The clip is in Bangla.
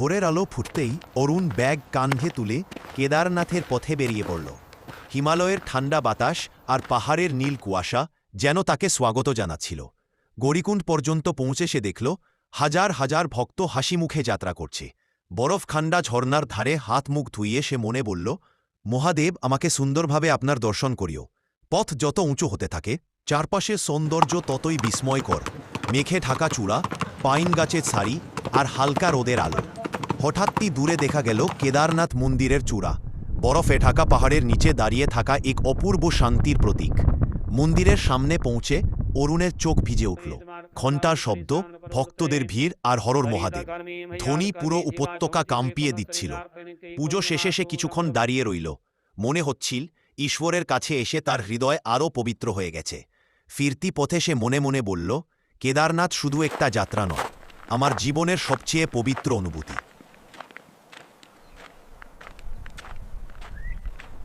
ভোরের আলো ফুটতেই অরুণ ব্যাগ কান্ধে তুলে কেদারনাথের পথে বেরিয়ে পড়ল। হিমালয়ের ঠান্ডা বাতাস আর পাহাড়ের নীল কুয়াশা যেন তাকে স্বাগত জানাচ্ছিল। গড়িকুণ্ড পর্যন্ত পৌঁছে সে দেখল, হাজার হাজার ভক্ত হাসি মুখে যাত্রা করছে। বরফখান্ডা ঝর্নার ধারে হাত মুখ ধুইয়ে সে মনে বলল, মহাদেব, আমাকে সুন্দরভাবে আপনার দর্শন করিও। পথ যত উঁচু হতে থাকে, চারপাশের সৌন্দর্য ততই বিস্ময়কর। মেঘে ঢাকা চূড়া, পাইন গাছের সারি আর হালকা রোদের আলো। হঠাৎই দূরে দেখা গেল কেদারনাথ মন্দিরের চূড়া। বরফে ঢাকা পাহাড়ের নিচে দাঁড়িয়ে থাকা এক অপূর্ব শান্তির প্রতীক। মন্দিরের সামনে পৌঁছে অরুণের চোখ ভিজে উঠল। ঘণ্টার শব্দ, ভক্তদের ভিড় আর হরর মহাদেব। ধ্বনি পুরো উপত্যকা কাম্পিয়ে দিচ্ছিল। পুজো শেষে সে কিছুক্ষণ দাঁড়িয়ে রইল। মনে হচ্ছিল ঈশ্বরের কাছে এসে তার হৃদয় আরও পবিত্র হয়ে গেছে। ফিরতি পথে সে মনে মনে বলল, কেদারনাথ শুধু একটা যাত্রা নয়, আমার জীবনের সবচেয়ে পবিত্র অনুভূতি।